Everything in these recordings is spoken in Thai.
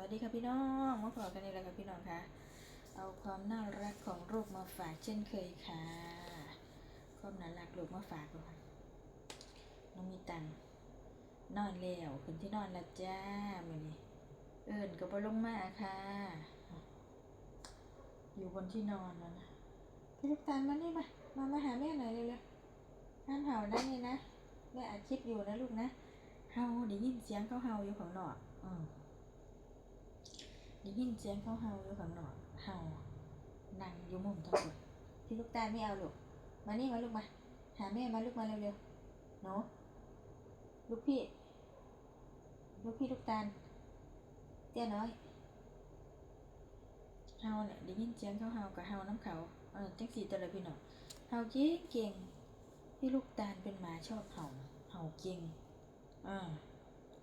วัสดีค่ะพี่น้องมาพบกันอีกแล้วค่ะพี่น้องคะเอาความน่ารักของลูกมาฝากเช่นเคยค่ะความน่ารักลูกมาฝากค่ะน้องมีตังนอนแล้วขึ้นที่นอนละจ้ามือนี้เอิญกับบลงมาค่ะ อยู่บนที่นอนแล้วนะพี่ลูกตาลมานี่มามามาหาแม่หน่อยเร็วๆห้ามเห่าได้เลยนะแม่อัดคลิปอยู่นะลูกนะเห่าได้ยินเสียงเขาเห่าอยู่ข้างนอกอืม ได้ยินเสียงเขาเห่าอยู่ข้างนอกเห่านั่งอยู่มุมทั้งหมดพี่ลูกตาไม่เอาลูกมานี่มาลูกมา หาแม่มาลูกมาเร็วๆหนูลูกพี่ ลูกพี่ลูกตาลเตี้ยน้อยเฮาเนี่ยได้ยินเสียงเขาเฮากับเฮาน้ำเขาเออจังสีตัวละพี่น้องเฮาเก่งเก่งพี่ลูกตาลเป็นหมาชอบเห่าเห่าเก่งอ่า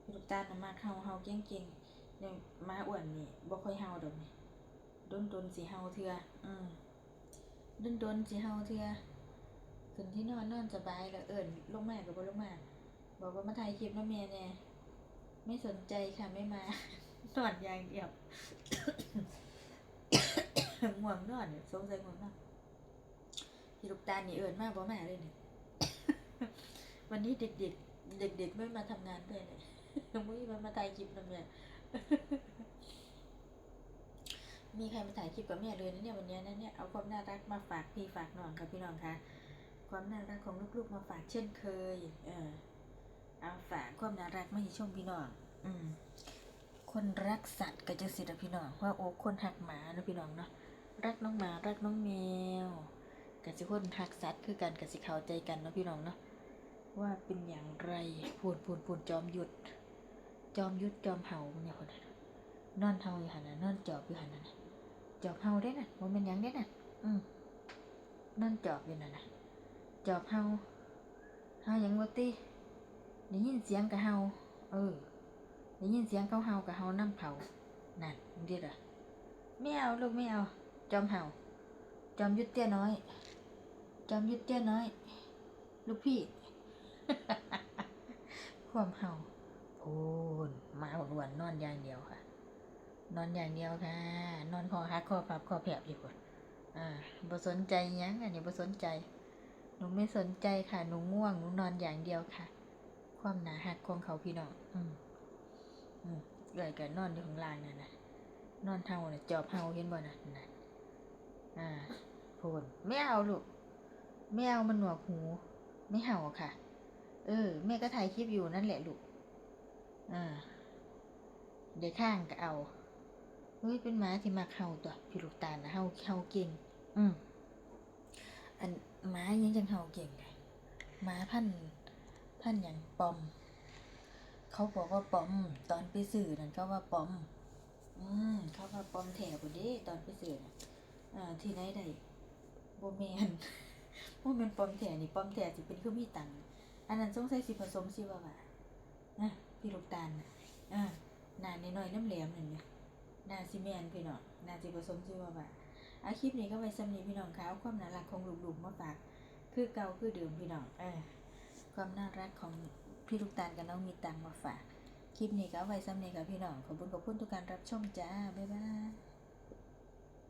พี่ลูกตาลน่ะมากเห่าเห่าเก่งเก่ง เนี่ยม้าอ้วนนี่บ่ค่อยเฮาดอกนี่ดนดนๆสิเฮาเทื่ออืมดนดนๆสิเฮาเทื่อขึ้นที่นอนนอนสบายแล้วเอิ้นลงมาก็บ่ลงมาบอกว่ามาถ่ายคลิปนะแม่แน่ไม่สนใจค่ะไม่มานอนอย่างเดียวง่วงนอนเนี่ยสงสัยง่วงนอนพี่ลูกตาลนี่เอิ้นมากบ่มาเลยนี่วันนี้เด็กๆเด็กๆไม่มาทำงานด้วยเลยมุ้ยมันมาถ่ายคลิปนะแม่ มีใครมาถ่ายคลิปกับแม่เลยนะเนี่ยวันนี้นะเนี่ยเอาความน่ารักมาฝากพี่ฝากน้องค่ะพี่น้องคะความน่ารักของลูกๆมาฝากเช่นเคย เออเอาฝากความน่ารักมาให้ชมพี่น้อง อืม คนรักสัตว์ก็จะสิละพี่น้องว่าโอ้คนหักหมานะพี่น้องเนาะรักน้องหมารักน้องแมวก็สิคนหักสัตว์คือกันก็สิเข้าใจกันเนาะพี่น้องเนาะว่าเป็นอย่างไรพูนพูนพูนจอมหยุด จอมยุดจอมเห่าเนี่ยคนนั้นนอนเห่าอยู่หันน่ะนอนจอบอยู่หันน่ะจอบเห่าได้น่ะมันเป็นยังได้น่ะ อืมนอนจอบอยู่น่ะนะจอบเห่าเห่ายังบ่ติได้ยินเสียงกะเห่าเออได้ยินเสียงเขาเห่ากะเห่าน้ำเผานั่นมันดิล่ะไม่เอาลูกไม่เอาจอมเห่า จอมยุดเตี้ยน้อย จอมยุดเตี้ยน้อย ลูกพี่ ความเห่า โอ้นมาหวนๆนอนอย่างเดียวค่ะ นอนอย่างเดียวค่ะ นอนคอหักคอพับคอแผลบอยู่คนอ่าบ่สนใจยังอันนี้บ่สนใจ หนูไม่สนใจค่ะ หนูง่วง หนูนอนอย่างเดียวค่ะ ความหนาหักของเขาพี่น้อง อืม อืมเกิดกันนอนอยู่ข้างล่างนั่นนะนอนเท่าน่ะจอบเฮาเห็นบ่น่ะนั่นอ่าพูนไม่เอาลูกไม่เอามันหนวกหู ไม่เห่าค่ะ เออ แม่ก็ถ่ายคลิปอยู่นั่นแหละลูก อ่าเดี๋ยวข้างก็เอาเฮ้ยเป็นหมาที่มักเห่าตัวพี่ลูกตาลนะเห่าเห่าเก่ง อืมอันหมายังจังเห่าเก่งไงหมาพันพันอย่างปอม เขาบอกว่าปอม ตอนไปสื่อนั่นเขาว่าปอม อืมเขาว่าปอมแถวเด้ตอนไปสื่อน่ะอ่า ที่ไหนได้โบแมนโบแมนปอมแถนี่ปอมแถสิเป็นคือมีตังอันนั้นสงสัยสิผสมสิว่าว่าอะ พี่ลูกตาลน่ะอ่าหนาน้อยๆน้ำแหลมหนึ่งเนี่ยหนาซีเมนพี่น้องหนาจีผสมซีว่าบ่าอาคลิปนี้ก็ไว้สำนีพี่น้องคะเอาความน่ารักของลูกๆมาฝากคือเก่าคือเดิมพี่น้องเออความน่ารักของพี่ลูกตาลกับน้องมีตังมาฝากคลิปนี้ก็ไว้สำนีกับพี่น้องขอบคุณขอบคุณทุกการรับชมจ้าบ๊ายบาย